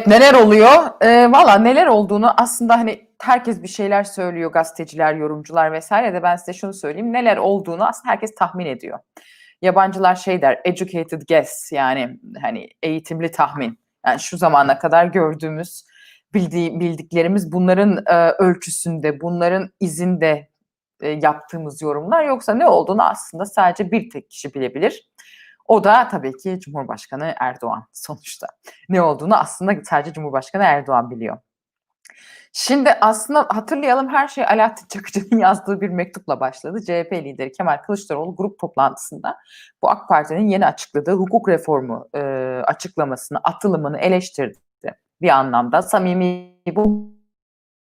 Evet neler oluyor? Ee, Valla neler olduğunu aslında hani herkes bir şeyler söylüyor gazeteciler, yorumcular vesaire de ben size şunu söyleyeyim. Neler olduğunu aslında herkes tahmin ediyor. Yabancılar şey der educated guess yani hani eğitimli tahmin. Yani şu zamana kadar gördüğümüz bildiği, bildiklerimiz bunların e, ölçüsünde, bunların izinde e, yaptığımız yorumlar yoksa ne olduğunu aslında sadece bir tek kişi bilebilir. O da tabii ki Cumhurbaşkanı Erdoğan sonuçta. Ne olduğunu aslında sadece Cumhurbaşkanı Erdoğan biliyor. Şimdi aslında hatırlayalım her şey Alaaddin Çakıcı'nın yazdığı bir mektupla başladı. CHP lideri Kemal Kılıçdaroğlu grup toplantısında bu AK Parti'nin yeni açıkladığı hukuk reformu e, açıklamasını, atılımını eleştirdi. Bir anlamda samimi bu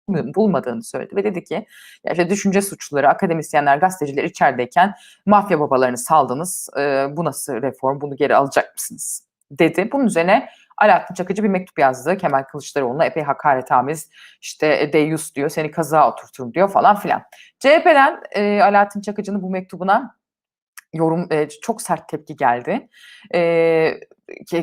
bulmadığını söyledi ve dedi ki ya işte düşünce suçluları, akademisyenler, gazeteciler içerideyken mafya babalarını saldınız. E, bu nasıl reform? Bunu geri alacak mısınız? dedi. Bunun üzerine Alaaddin Çakıcı bir mektup yazdı. Kemal Kılıçdaroğlu'na epey hakaretamiz işte deyus diyor seni kazağa oturturum diyor falan filan. CHP'den e, Alaaddin Çakıcı'nın bu mektubuna yorum e, çok sert tepki geldi. E,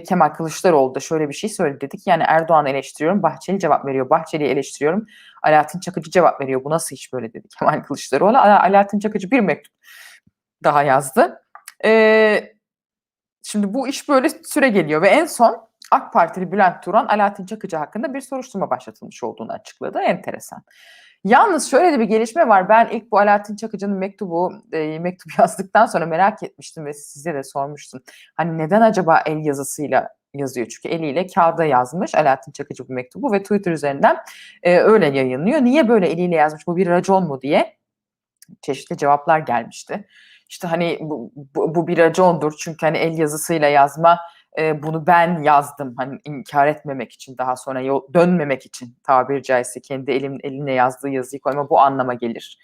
Kemal Kılıçdaroğlu da şöyle bir şey söyledi dedik. Yani Erdoğan'ı eleştiriyorum, Bahçeli cevap veriyor. Bahçeli'yi eleştiriyorum, Alaaddin Çakıcı cevap veriyor. Bu nasıl iş böyle dedi Kemal Kılıçdaroğlu. Alaaddin Çakıcı bir mektup daha yazdı. E, şimdi bu iş böyle süre geliyor ve en son AK Partili Bülent Turan Alaaddin Çakıcı hakkında bir soruşturma başlatılmış olduğunu açıkladı. Enteresan. Yalnız şöyle de bir gelişme var. Ben ilk bu Alaaddin Çakıcı'nın mektubu e, mektup yazdıktan sonra merak etmiştim ve size de sormuştum. Hani neden acaba el yazısıyla yazıyor? Çünkü eliyle kağıda yazmış Alaaddin Çakıcı bu mektubu ve Twitter üzerinden e, öyle yayınlıyor. Niye böyle eliyle yazmış? Bu bir racon mu diye çeşitli cevaplar gelmişti. İşte hani bu, bu, bu bir racondur çünkü hani el yazısıyla yazma e, bunu ben yazdım hani inkar etmemek için daha sonra yol, dönmemek için tabiri caizse kendi elim eline yazdığı yazıyı koyma bu anlama gelir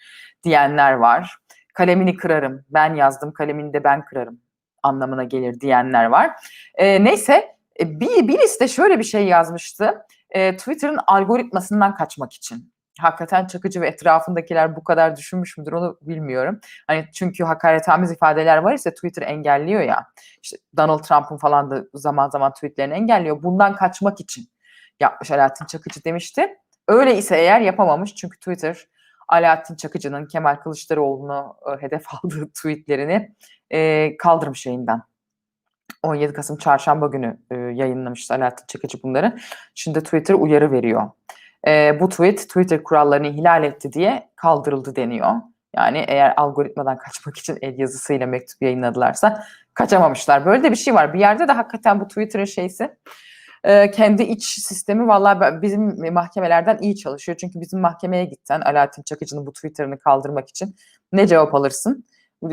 diyenler var. Kalemini kırarım ben yazdım kalemini de ben kırarım anlamına gelir diyenler var. E, neyse e, bir, birisi de şöyle bir şey yazmıştı. E, Twitter'ın algoritmasından kaçmak için hakikaten Çakıcı ve etrafındakiler bu kadar düşünmüş müdür onu bilmiyorum. Hani çünkü hakaretamiz ifadeler var ise Twitter engelliyor ya. İşte Donald Trump'ın falan da zaman zaman tweetlerini engelliyor. Bundan kaçmak için yapmış Alaaddin Çakıcı demişti. Öyle ise eğer yapamamış çünkü Twitter Alaaddin Çakıcı'nın Kemal Kılıçdaroğlu'nu e, hedef aldığı tweetlerini e, kaldırmış yayından. 17 Kasım çarşamba günü e, yayınlamıştı Alaaddin Çakıcı bunları. Şimdi Twitter uyarı veriyor e, bu tweet Twitter kurallarını ihlal etti diye kaldırıldı deniyor. Yani eğer algoritmadan kaçmak için el yazısıyla mektup yayınladılarsa kaçamamışlar. Böyle de bir şey var. Bir yerde de hakikaten bu Twitter'ın şeysi e, kendi iç sistemi vallahi bizim mahkemelerden iyi çalışıyor. Çünkü bizim mahkemeye gitten Alaaddin Çakıcı'nın bu Twitter'ını kaldırmak için ne cevap alırsın?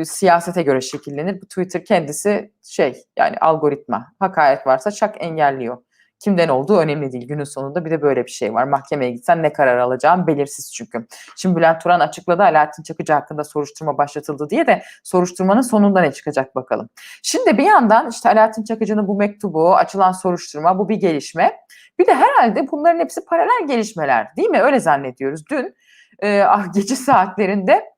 Siyasete göre şekillenir. Bu Twitter kendisi şey yani algoritma. Hakaret varsa şak engelliyor. Kimden olduğu önemli değil günün sonunda. Bir de böyle bir şey var. Mahkemeye gitsen ne karar alacağım belirsiz çünkü. Şimdi Bülent Turan açıkladı Alaaddin Çakıcı hakkında soruşturma başlatıldı diye de soruşturmanın sonunda ne çıkacak bakalım. Şimdi bir yandan işte Alaaddin Çakıcı'nın bu mektubu, açılan soruşturma bu bir gelişme. Bir de herhalde bunların hepsi paralel gelişmeler değil mi? Öyle zannediyoruz. Dün e, gece saatlerinde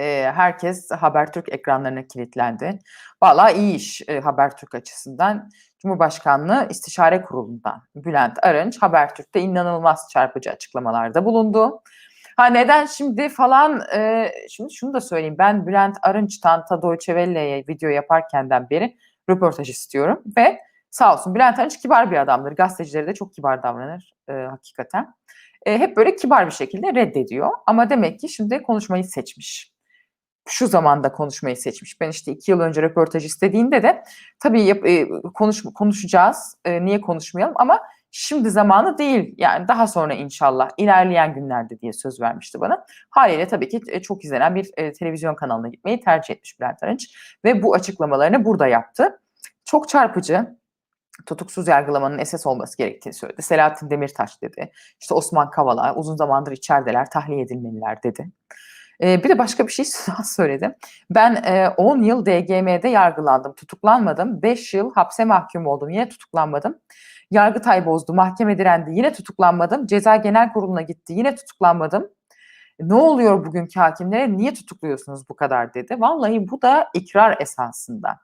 e, herkes Habertürk ekranlarına kilitlendi. Valla iyi iş e, Habertürk açısından. Cumhurbaşkanlığı İstişare Kurulu'ndan Bülent Arınç Habertürk'te inanılmaz çarpıcı açıklamalarda bulundu. Ha neden şimdi falan e, şimdi şunu da söyleyeyim ben Bülent Arınç'tan ta Deutsche Welle'ye video yaparkenden beri röportaj istiyorum ve sağ olsun Bülent Arınç kibar bir adamdır. Gazetecilere de çok kibar davranır e, hakikaten. E, hep böyle kibar bir şekilde reddediyor ama demek ki şimdi konuşmayı seçmiş şu zamanda konuşmayı seçmiş. Ben işte iki yıl önce röportaj istediğinde de tabii yap, e, konuş, konuşacağız. E, niye konuşmayalım ama şimdi zamanı değil. Yani daha sonra inşallah ilerleyen günlerde diye söz vermişti bana. Haliyle tabii ki e, çok izlenen bir e, televizyon kanalına gitmeyi tercih etmiş Bülent Arınç. Ve bu açıklamalarını burada yaptı. Çok çarpıcı tutuksuz yargılamanın esas olması gerektiğini söyledi. Selahattin Demirtaş dedi. İşte Osman Kavala uzun zamandır içerideler, tahliye edilmeliler dedi. Bir de başka bir şey söyledi. Ben e, 10 yıl DGM'de yargılandım, tutuklanmadım. 5 yıl hapse mahkum oldum, yine tutuklanmadım. Yargıtay bozdu, mahkeme direndi, yine tutuklanmadım. Ceza Genel Kurulu'na gitti, yine tutuklanmadım. Ne oluyor bugünkü hakimlere? Niye tutukluyorsunuz bu kadar dedi. Vallahi bu da ikrar esasında.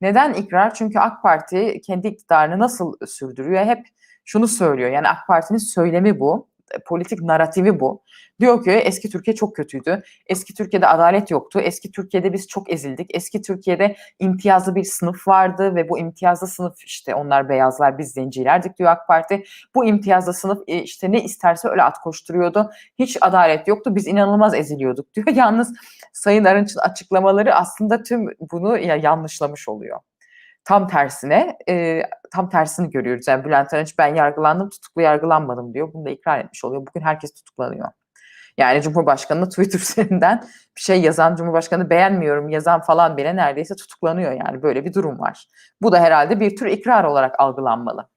Neden ikrar? Çünkü AK Parti kendi iktidarını nasıl sürdürüyor? Hep şunu söylüyor. Yani AK Parti'nin söylemi bu. Politik narratifi bu. Diyor ki eski Türkiye çok kötüydü. Eski Türkiye'de adalet yoktu. Eski Türkiye'de biz çok ezildik. Eski Türkiye'de imtiyazlı bir sınıf vardı ve bu imtiyazlı sınıf işte onlar beyazlar biz zencilerdik diyor AK Parti. Bu imtiyazlı sınıf e, işte ne isterse öyle at koşturuyordu. Hiç adalet yoktu. Biz inanılmaz eziliyorduk diyor. Yalnız Sayın Arınç'ın açıklamaları aslında tüm bunu ya yanlışlamış oluyor. Tam tersine e, tam tersini görüyoruz. Yani Bülent Arınç ben yargılandım tutuklu yargılanmadım diyor. Bunu da ikrar etmiş oluyor. Bugün herkes tutuklanıyor. Yani Cumhurbaşkanı Twitter üzerinden bir şey yazan, Cumhurbaşkanı beğenmiyorum yazan falan bile neredeyse tutuklanıyor yani böyle bir durum var. Bu da herhalde bir tür ikrar olarak algılanmalı.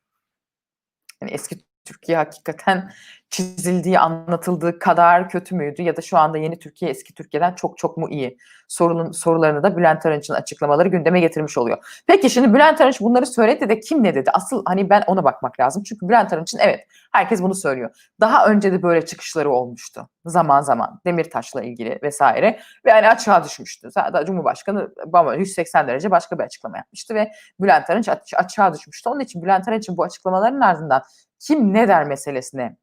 Yani eski Türkiye hakikaten çizildiği, anlatıldığı kadar kötü müydü ya da şu anda yeni Türkiye eski Türkiye'den çok çok mu iyi? Sorunun, sorularını da Bülent Arınç'ın açıklamaları gündeme getirmiş oluyor. Peki şimdi Bülent Arınç bunları söyledi de kim ne dedi? Asıl hani ben ona bakmak lazım. Çünkü Bülent Arınç'ın evet herkes bunu söylüyor. Daha önce de böyle çıkışları olmuştu. Zaman zaman Demirtaş'la ilgili vesaire. Ve hani açığa düşmüştü. Zaten Cumhurbaşkanı 180 derece başka bir açıklama yapmıştı ve Bülent Arınç açığa düşmüştü. Onun için Bülent Arınç'ın bu açıklamaların ardından kim ne der meselesine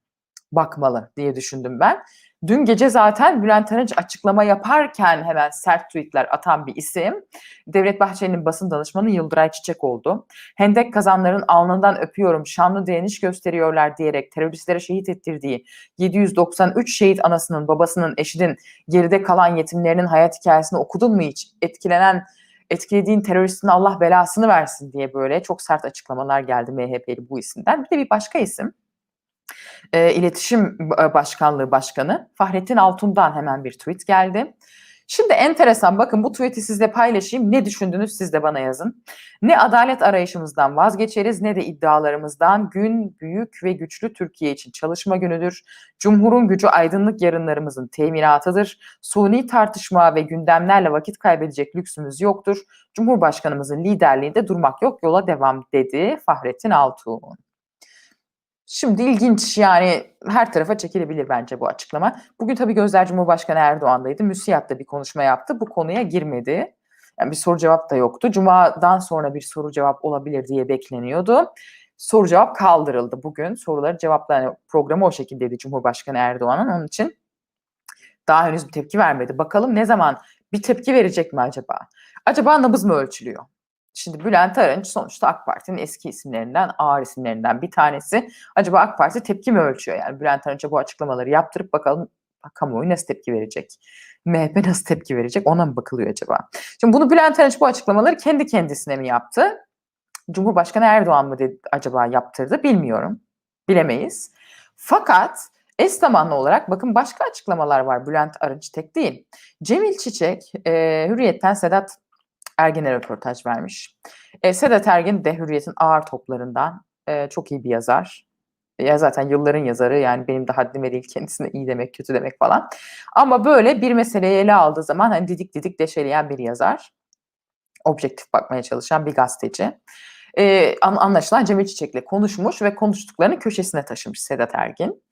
bakmalı diye düşündüm ben. Dün gece zaten Bülent Arınç açıklama yaparken hemen sert tweetler atan bir isim. Devlet Bahçeli'nin basın danışmanı Yıldıray Çiçek oldu. Hendek kazanların alnından öpüyorum, şanlı direniş gösteriyorlar diyerek teröristlere şehit ettirdiği 793 şehit anasının, babasının, eşinin, geride kalan yetimlerinin hayat hikayesini okudun mu hiç? Etkilenen etkilediğin teröristin Allah belasını versin diye böyle çok sert açıklamalar geldi MHP'li bu isimden. Bir de bir başka isim e, İletişim Başkanlığı Başkanı Fahrettin Altun'dan hemen bir tweet geldi. Şimdi enteresan bakın bu tweet'i sizle paylaşayım. Ne düşündünüz siz de bana yazın. Ne adalet arayışımızdan vazgeçeriz ne de iddialarımızdan gün büyük ve güçlü Türkiye için çalışma günüdür. Cumhurun gücü aydınlık yarınlarımızın teminatıdır. Suni tartışma ve gündemlerle vakit kaybedecek lüksümüz yoktur. Cumhurbaşkanımızın liderliğinde durmak yok yola devam dedi Fahrettin Altun. Şimdi ilginç yani her tarafa çekilebilir bence bu açıklama. Bugün tabii gözler Cumhurbaşkanı Erdoğan'daydı. Müsiyat da bir konuşma yaptı. Bu konuya girmedi. Yani bir soru cevap da yoktu. Cuma'dan sonra bir soru cevap olabilir diye bekleniyordu. Soru cevap kaldırıldı bugün. Soruları cevaplar yani programı o şekildeydi Cumhurbaşkanı Erdoğan'ın. Onun için daha henüz bir tepki vermedi. Bakalım ne zaman bir tepki verecek mi acaba? Acaba nabız mı ölçülüyor? Şimdi Bülent Arınç sonuçta AK Parti'nin eski isimlerinden, ağır isimlerinden bir tanesi. Acaba AK Parti tepki mi ölçüyor? Yani Bülent Arınç'a bu açıklamaları yaptırıp bakalım kamuoyu nasıl tepki verecek? MHP nasıl tepki verecek? Ona mı bakılıyor acaba? Şimdi bunu Bülent Arınç bu açıklamaları kendi kendisine mi yaptı? Cumhurbaşkanı Erdoğan mı dedi, acaba yaptırdı? Bilmiyorum. Bilemeyiz. Fakat eş zamanlı olarak bakın başka açıklamalar var Bülent Arınç tek değil. Cemil Çiçek, e, Hürriyet'ten Sedat Ergen'e röportaj vermiş. E, Sedat Ergen de Hürriyet'in ağır toplarından e, çok iyi bir yazar. Ya zaten yılların yazarı yani benim de haddime değil kendisine iyi demek kötü demek falan. Ama böyle bir meseleyi ele aldığı zaman hani didik didik deşeleyen bir yazar. Objektif bakmaya çalışan bir gazeteci. Ee, anlaşılan Cemil Çiçek'le konuşmuş ve konuştuklarını köşesine taşımış Sedat Ergin.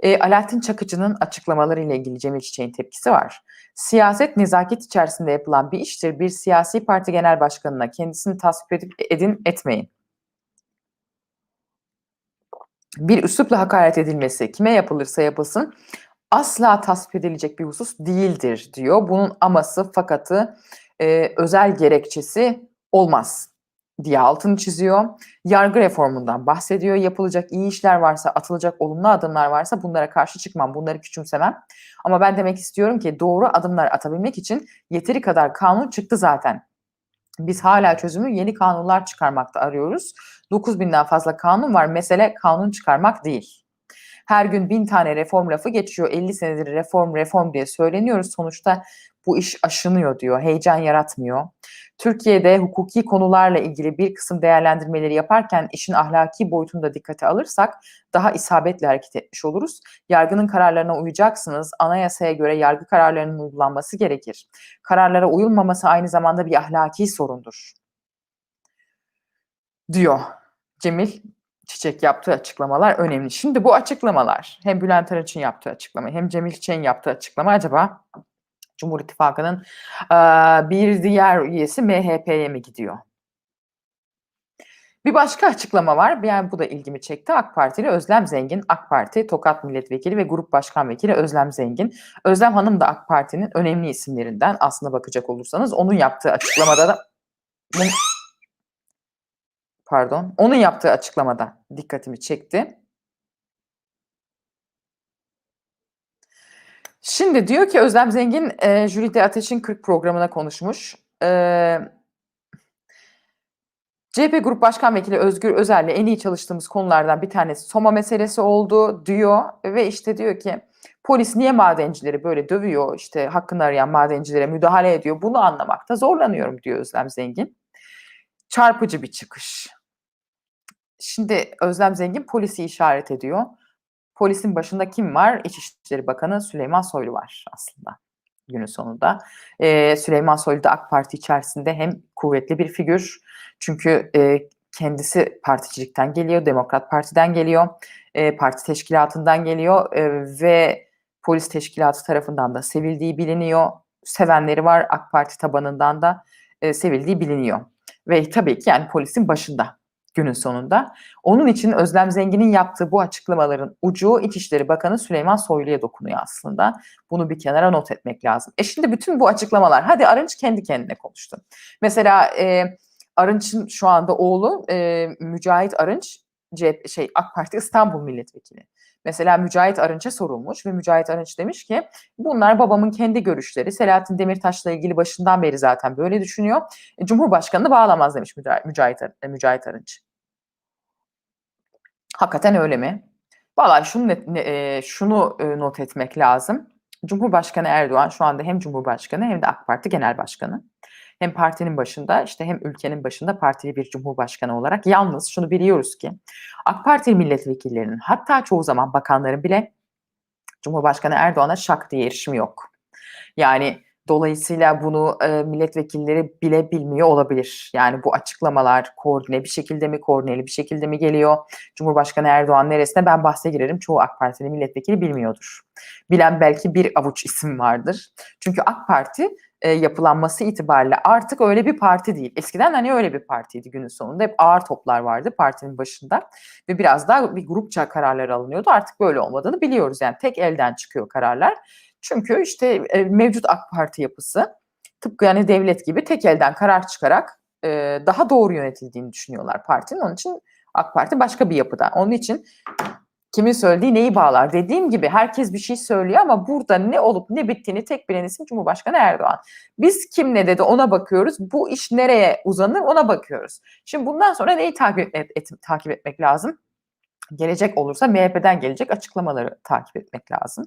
E, Alaaddin Çakıcı'nın açıklamaları ile ilgili Cemil Çiçek'in tepkisi var. Siyaset nezaket içerisinde yapılan bir iştir. Bir siyasi parti genel başkanına kendisini tasvip edip edin etmeyin. Bir üslupla hakaret edilmesi kime yapılırsa yapılsın asla tasvip edilecek bir husus değildir diyor. Bunun aması fakatı e, özel gerekçesi olmaz diye altını çiziyor. Yargı reformundan bahsediyor. Yapılacak iyi işler varsa, atılacak olumlu adımlar varsa bunlara karşı çıkmam, bunları küçümsemem. Ama ben demek istiyorum ki doğru adımlar atabilmek için yeteri kadar kanun çıktı zaten. Biz hala çözümü yeni kanunlar çıkarmakta arıyoruz. 9000'den fazla kanun var. Mesele kanun çıkarmak değil. Her gün bin tane reform lafı geçiyor. 50 senedir reform reform diye söyleniyoruz. Sonuçta bu iş aşınıyor diyor. Heyecan yaratmıyor. Türkiye'de hukuki konularla ilgili bir kısım değerlendirmeleri yaparken işin ahlaki boyutunu da dikkate alırsak daha isabetli hareket etmiş oluruz. Yargının kararlarına uyacaksınız. Anayasaya göre yargı kararlarının uygulanması gerekir. Kararlara uyulmaması aynı zamanda bir ahlaki sorundur. Diyor Cemil Çiçek yaptığı açıklamalar önemli. Şimdi bu açıklamalar hem Bülent Arınç'ın yaptığı açıklama hem Cemil Çiçek'in yaptığı açıklama acaba Cumhur İttifakı'nın bir diğer üyesi MHP'ye mi gidiyor? Bir başka açıklama var. Yani bu da ilgimi çekti. AK Partili Özlem Zengin, AK Parti Tokat Milletvekili ve Grup Başkan Vekili Özlem Zengin. Özlem Hanım da AK Parti'nin önemli isimlerinden aslında bakacak olursanız. Onun yaptığı açıklamada da pardon, onun yaptığı açıklamada dikkatimi çekti. Şimdi diyor ki Özlem Zengin, e, Jülide Ateş'in 40 programına konuşmuş. E, CHP Grup Başkan Vekili Özgür Özel'le en iyi çalıştığımız konulardan bir tanesi Soma meselesi oldu diyor ve işte diyor ki polis niye madencileri böyle dövüyor işte hakkını arayan madencilere müdahale ediyor bunu anlamakta zorlanıyorum diyor Özlem Zengin. Çarpıcı bir çıkış. Şimdi Özlem Zengin polisi işaret ediyor. Polisin başında kim var? İçişleri Bakanı Süleyman Soylu var aslında günün sonunda. Ee, Süleyman Soylu da AK Parti içerisinde hem kuvvetli bir figür çünkü e, kendisi particilikten geliyor, Demokrat Parti'den geliyor, e, parti teşkilatından geliyor e, ve polis teşkilatı tarafından da sevildiği biliniyor. Sevenleri var AK Parti tabanından da e, sevildiği biliniyor. Ve tabii ki yani polisin başında günün sonunda. Onun için Özlem Zengin'in yaptığı bu açıklamaların ucu İçişleri Bakanı Süleyman Soylu'ya dokunuyor aslında. Bunu bir kenara not etmek lazım. E şimdi bütün bu açıklamalar, hadi Arınç kendi kendine konuştu. Mesela e, Arınç'ın şu anda oğlu e, Mücahit Arınç, CHP, şey AK Parti İstanbul Milletvekili. Mesela Mücahit Arınç'a sorulmuş ve Mücahit Arınç demiş ki bunlar babamın kendi görüşleri. Selahattin Demirtaş'la ilgili başından beri zaten böyle düşünüyor. Cumhurbaşkanını bağlamaz demiş Mücahit, Mücahit Arınç. Hakikaten öyle mi? Valla şunu, e, şunu e, not etmek lazım. Cumhurbaşkanı Erdoğan şu anda hem Cumhurbaşkanı hem de AK Parti Genel Başkanı. Hem partinin başında işte hem ülkenin başında partili bir cumhurbaşkanı olarak yalnız şunu biliyoruz ki AK Parti milletvekillerinin hatta çoğu zaman bakanların bile Cumhurbaşkanı Erdoğan'a şak diye erişimi yok. Yani Dolayısıyla bunu e, milletvekilleri bile bilmiyor olabilir. Yani bu açıklamalar koordine bir şekilde mi, koordineli bir şekilde mi geliyor? Cumhurbaşkanı Erdoğan neresine ben bahse girerim. Çoğu AK Partili milletvekili bilmiyordur. Bilen belki bir avuç isim vardır. Çünkü AK Parti e, yapılanması itibariyle artık öyle bir parti değil. Eskiden hani öyle bir partiydi günün sonunda. Hep ağır toplar vardı partinin başında ve biraz daha bir grupça kararlar alınıyordu. Artık böyle olmadığını biliyoruz. Yani tek elden çıkıyor kararlar çünkü işte e, mevcut AK Parti yapısı tıpkı yani devlet gibi tek elden karar çıkarak e, daha doğru yönetildiğini düşünüyorlar partinin. Onun için AK Parti başka bir yapıda. Onun için kimin söylediği neyi bağlar? Dediğim gibi herkes bir şey söylüyor ama burada ne olup ne bittiğini tek bilen isim Cumhurbaşkanı Erdoğan. Biz kim ne dedi ona bakıyoruz. Bu iş nereye uzanır ona bakıyoruz. Şimdi bundan sonra neyi takip, et, et, takip etmek lazım? Gelecek olursa MHP'den gelecek açıklamaları takip etmek lazım.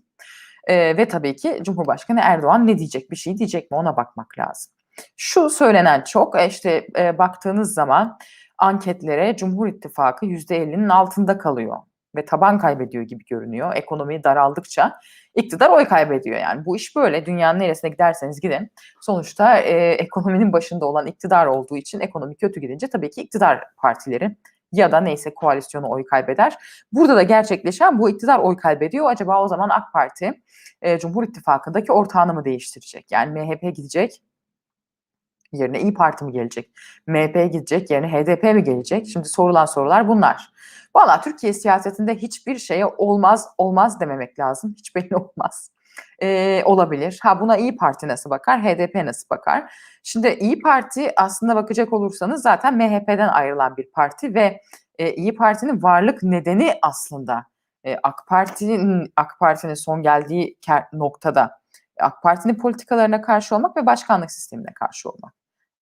E, ve tabii ki Cumhurbaşkanı Erdoğan ne diyecek, bir şey diyecek mi ona bakmak lazım. Şu söylenen çok, işte e, baktığınız zaman anketlere Cumhur İttifakı %50'nin altında kalıyor ve taban kaybediyor gibi görünüyor. Ekonomi daraldıkça iktidar oy kaybediyor yani. Bu iş böyle. Dünyanın neresine giderseniz gidin. Sonuçta e, ekonominin başında olan iktidar olduğu için ekonomi kötü gidince tabii ki iktidar partileri ya da neyse koalisyonu oy kaybeder. Burada da gerçekleşen bu iktidar oy kaybediyor. Acaba o zaman AK Parti e, Cumhur İttifakı'ndaki ortağını mı değiştirecek? Yani MHP gidecek yerine İyi Parti mi gelecek? MHP gidecek yerine HDP mi gelecek? Şimdi sorulan sorular bunlar. Valla Türkiye siyasetinde hiçbir şeye olmaz olmaz dememek lazım. Hiç belli olmaz. Ee, olabilir. Ha buna İyi Parti nasıl bakar? HDP nasıl bakar? Şimdi İyi Parti aslında bakacak olursanız zaten MHP'den ayrılan bir parti ve e, İyi Parti'nin varlık nedeni aslında e, AK Parti'nin AK Parti'nin son geldiği noktada AK Parti'nin politikalarına karşı olmak ve başkanlık sistemine karşı olmak.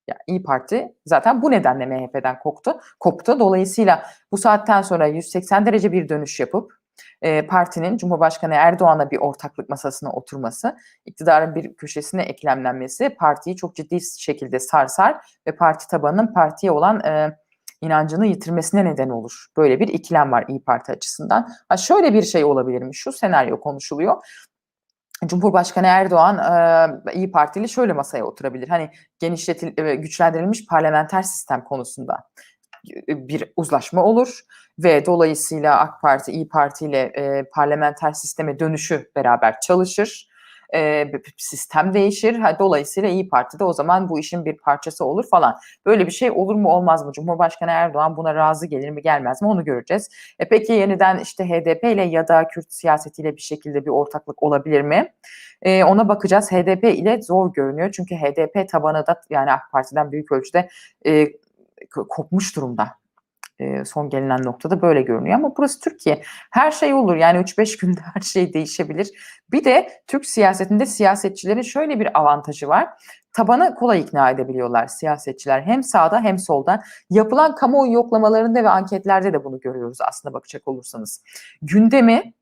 Yani İyi Parti zaten bu nedenle MHP'den koptu. koptu. Dolayısıyla bu saatten sonra 180 derece bir dönüş yapıp e, partinin Cumhurbaşkanı Erdoğan'a bir ortaklık masasına oturması, iktidarın bir köşesine eklemlenmesi partiyi çok ciddi şekilde sarsar ve parti tabanının partiye olan e, inancını yitirmesine neden olur. Böyle bir ikilem var İyi Parti açısından. Ha şöyle bir şey olabilir mi? Şu senaryo konuşuluyor. Cumhurbaşkanı Erdoğan e, İyi Partili şöyle masaya oturabilir. Hani genişletil e, güçlendirilmiş parlamenter sistem konusunda bir uzlaşma olur ve dolayısıyla AK Parti İyi Parti ile e, parlamenter sisteme dönüşü beraber çalışır. E, sistem değişir. Ha, dolayısıyla İyi Parti de o zaman bu işin bir parçası olur falan. Böyle bir şey olur mu olmaz mı? Cumhurbaşkanı Erdoğan buna razı gelir mi gelmez mi onu göreceğiz. E peki yeniden işte HDP ile ya da Kürt siyasetiyle bir şekilde bir ortaklık olabilir mi? E, ona bakacağız. HDP ile zor görünüyor. Çünkü HDP tabanı da yani AK Parti'den büyük ölçüde e, kopmuş durumda son gelinen noktada böyle görünüyor. Ama burası Türkiye. Her şey olur. Yani 3-5 günde her şey değişebilir. Bir de Türk siyasetinde siyasetçilerin şöyle bir avantajı var. Tabanı kolay ikna edebiliyorlar siyasetçiler. Hem sağda hem solda. Yapılan kamuoyu yoklamalarında ve anketlerde de bunu görüyoruz aslında bakacak olursanız. Gündemi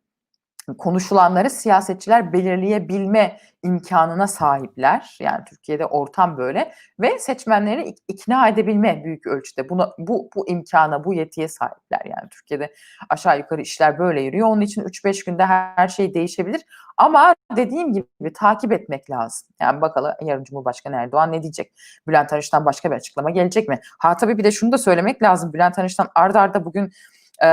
konuşulanları siyasetçiler belirleyebilme imkanına sahipler. Yani Türkiye'de ortam böyle ve seçmenleri ikna edebilme büyük ölçüde buna bu bu imkana, bu yetiye sahipler. Yani Türkiye'de aşağı yukarı işler böyle yürüyor. Onun için 3-5 günde her şey değişebilir. Ama dediğim gibi takip etmek lazım. Yani bakalım yarın Cumhurbaşkanı Erdoğan ne diyecek? Bülent Arınç'tan başka bir açıklama gelecek mi? Ha tabii bir de şunu da söylemek lazım. Bülent Arınç'tan ardarda arda bugün e,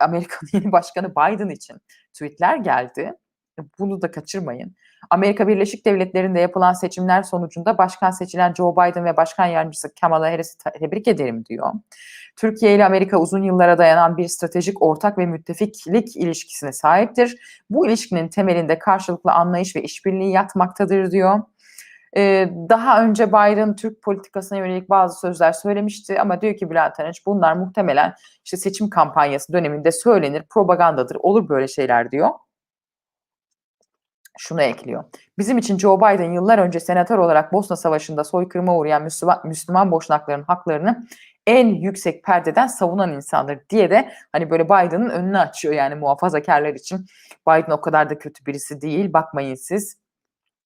Amerika'nın yeni başkanı Biden için tweetler geldi. Bunu da kaçırmayın. Amerika Birleşik Devletleri'nde yapılan seçimler sonucunda başkan seçilen Joe Biden ve başkan yardımcısı Kamala Harris'i tebrik ederim diyor. Türkiye ile Amerika uzun yıllara dayanan bir stratejik ortak ve müttefiklik ilişkisine sahiptir. Bu ilişkinin temelinde karşılıklı anlayış ve işbirliği yatmaktadır diyor. Ee, daha önce Biden Türk politikasına yönelik bazı sözler söylemişti ama diyor ki Bülent Arınç bunlar muhtemelen işte seçim kampanyası döneminde söylenir, propagandadır, olur böyle şeyler diyor. Şunu ekliyor. Bizim için Joe Biden yıllar önce senatör olarak Bosna Savaşı'nda soykırıma uğrayan Müslüman, Müslüman boşnakların haklarını en yüksek perdeden savunan insandır diye de hani böyle Biden'ın önünü açıyor yani muhafazakarlar için. Biden o kadar da kötü birisi değil bakmayın siz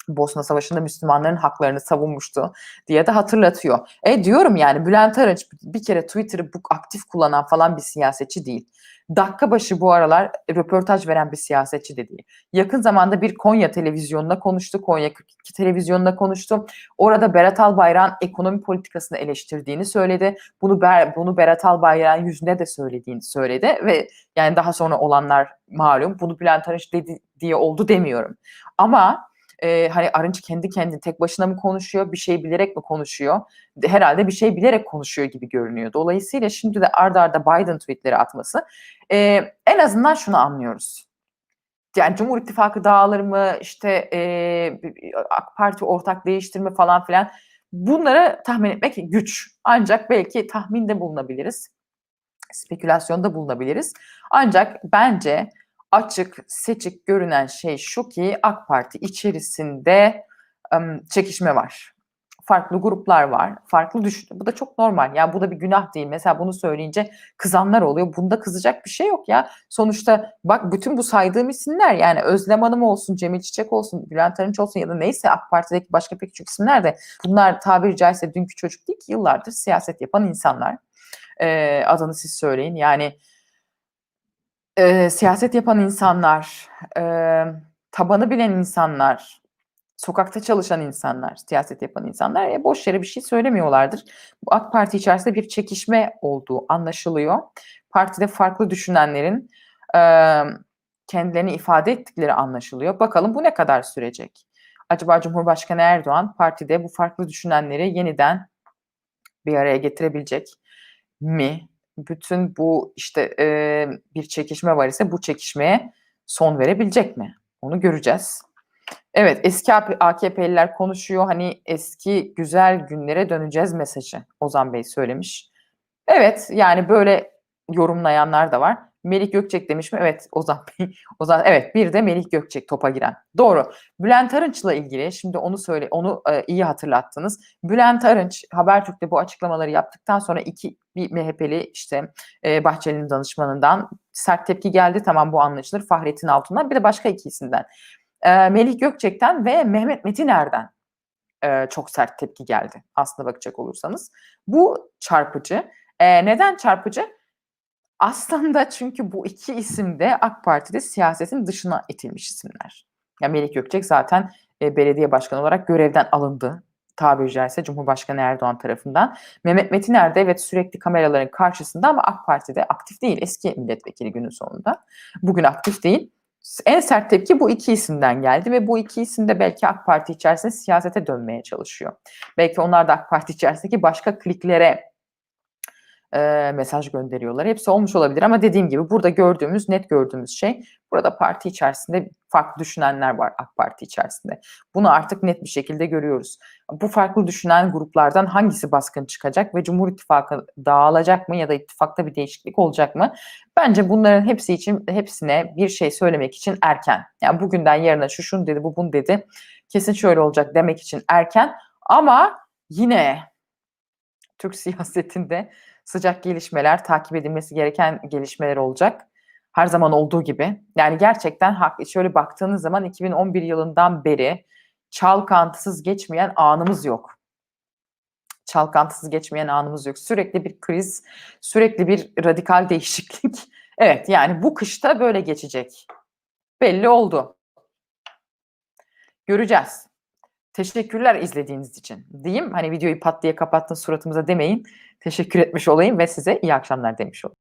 Bosna Savaşı'nda Müslümanların haklarını savunmuştu diye de hatırlatıyor. E diyorum yani Bülent Arınç bir kere Twitter'ı bu aktif kullanan falan bir siyasetçi değil. Dakika başı bu aralar röportaj veren bir siyasetçi de değil. Yakın zamanda bir Konya televizyonunda konuştu. Konya 42 televizyonunda konuştu. Orada Berat Albayrak'ın ekonomi politikasını eleştirdiğini söyledi. Bunu Ber bunu Berat Albayrak'ın yüzünde de söylediğini söyledi ve yani daha sonra olanlar malum. Bunu Bülent Arınç dedi diye oldu demiyorum. Ama e, hani Arınç kendi kendine tek başına mı konuşuyor, bir şey bilerek mi konuşuyor? Herhalde bir şey bilerek konuşuyor gibi görünüyor. Dolayısıyla şimdi de ardarda arda Biden tweetleri atması e, en azından şunu anlıyoruz. Yani Cumhur İttifakı dağılır mı, işte e, AK Parti ortak değiştirme falan filan bunları tahmin etmek güç. Ancak belki tahminde bulunabiliriz, spekülasyonda bulunabiliriz. Ancak bence açık, seçik görünen şey şu ki AK Parti içerisinde çekişme var. Farklı gruplar var. Farklı düşün. Bu da çok normal. Yani bu da bir günah değil. Mesela bunu söyleyince kızanlar oluyor. Bunda kızacak bir şey yok ya. Sonuçta bak bütün bu saydığım isimler yani Özlem Hanım olsun, Cemil Çiçek olsun, Bülent Arınç olsun ya da neyse AK Parti'deki başka pek çok isimler de bunlar tabiri caizse dünkü çocuk değil ki yıllardır siyaset yapan insanlar. Ee, adını siz söyleyin. Yani e, siyaset yapan insanlar, e, tabanı bilen insanlar, sokakta çalışan insanlar, siyaset yapan insanlar e, boş yere bir şey söylemiyorlardır. Bu AK Parti içerisinde bir çekişme olduğu anlaşılıyor. Partide farklı düşünenlerin e, kendilerini ifade ettikleri anlaşılıyor. Bakalım bu ne kadar sürecek? Acaba Cumhurbaşkanı Erdoğan partide bu farklı düşünenleri yeniden bir araya getirebilecek mi? Bütün bu işte e, bir çekişme var ise bu çekişmeye son verebilecek mi? Onu göreceğiz. Evet eski AKP'liler konuşuyor hani eski güzel günlere döneceğiz mesajı Ozan Bey söylemiş. Evet yani böyle yorumlayanlar da var. Melik Gökçek demiş mi? Evet Ozan Bey. Ozan evet bir de Melik Gökçek topa giren. Doğru. Bülent Arınç'la ilgili şimdi onu söyle onu e, iyi hatırlattınız. Bülent Arınç Habertürk'te bu açıklamaları yaptıktan sonra iki bir MHP'li işte e, Bahçeli'nin danışmanından sert tepki geldi. Tamam bu anlaşılır. Fahrettin Altun'dan bir de başka iki isimden. E, Melih Gökçek'ten ve Mehmet Metiner'den e, çok sert tepki geldi aslında bakacak olursanız. Bu çarpıcı. E, neden çarpıcı? Aslında çünkü bu iki isim de AK Parti'de siyasetin dışına itilmiş isimler. Yani Melik Gökçek zaten e, belediye başkanı olarak görevden alındı. Tabiri caizse Cumhurbaşkanı Erdoğan tarafından. Mehmet Metiner de evet sürekli kameraların karşısında ama AK Parti'de aktif değil. Eski milletvekili günün sonunda. Bugün aktif değil. en sert tepki bu iki isimden geldi ve bu iki isim de belki AK Parti içerisinde siyasete dönmeye çalışıyor. Belki onlar da AK Parti içerisindeki başka kliklere e, mesaj gönderiyorlar. Hepsi olmuş olabilir ama dediğim gibi burada gördüğümüz, net gördüğümüz şey burada parti içerisinde farklı düşünenler var AK Parti içerisinde. Bunu artık net bir şekilde görüyoruz. Bu farklı düşünen gruplardan hangisi baskın çıkacak ve Cumhur İttifakı dağılacak mı ya da ittifakta bir değişiklik olacak mı? Bence bunların hepsi için hepsine bir şey söylemek için erken. Yani bugünden yarına şu şunu dedi, bu bunu dedi. Kesin şöyle olacak demek için erken ama yine Türk siyasetinde sıcak gelişmeler, takip edilmesi gereken gelişmeler olacak. Her zaman olduğu gibi. Yani gerçekten hak, şöyle baktığınız zaman 2011 yılından beri çalkantısız geçmeyen anımız yok. Çalkantısız geçmeyen anımız yok. Sürekli bir kriz, sürekli bir radikal değişiklik. Evet yani bu kışta böyle geçecek. Belli oldu. Göreceğiz. Teşekkürler izlediğiniz için. Diyeyim hani videoyu pat diye kapattın suratımıza demeyin. Teşekkür etmiş olayım ve size iyi akşamlar demiş olayım.